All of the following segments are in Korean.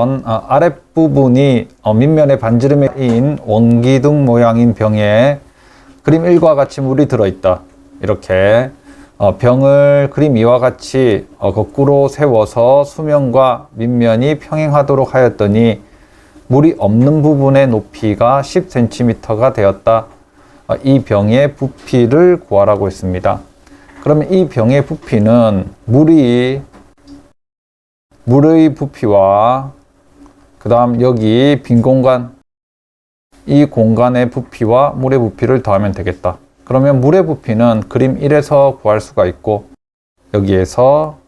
어, 아랫부분이 어, 밑면에 반지름인 원기둥 모양인 병에 그림 1과 같이 물이 들어있다. 이렇게 어, 병을 그림 2와 같이 어, 거꾸로 세워서 수면과 밑면이 평행하도록 하였더니 물이 없는 부분의 높이가 10cm가 되었다. 어, 이 병의 부피를 구하라고 했습니다. 그러면 이 병의 부피는 물이 물의 부피와 그 다음 여기 빈 공간 이 공간의 부피와 물의 부피를 더하면 되겠다. 그러면 물의 부피는 그림 1에서 구할 수가 있고 여기에서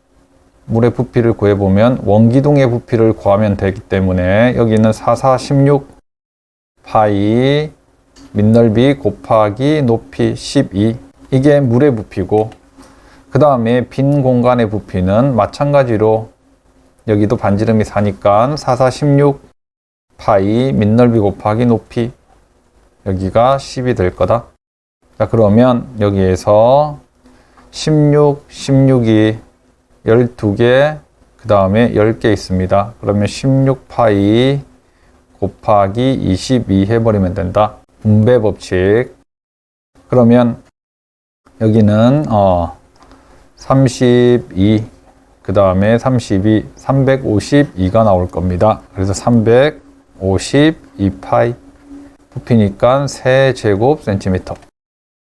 물의 부피를 구해보면 원기둥의 부피를 구하면 되기 때문에 여기는 4416 파이 밑넓이 곱하기 높이 12 이게 물의 부피고 그 다음에 빈 공간의 부피는 마찬가지로 여기도 반지름이 4니까 4416 파이 밑넓이 곱하기 높이 여기가 10이 될 거다. 자, 그러면 여기에서 16, 16이 12개, 그 다음에 10개 있습니다. 그러면 16파이 곱하기 22 해버리면 된다. 분배 법칙. 그러면 여기는 어 32, 그 다음에 32, 352가 나올 겁니다. 그래서 352파이 부피니까 세제곱 센티미터.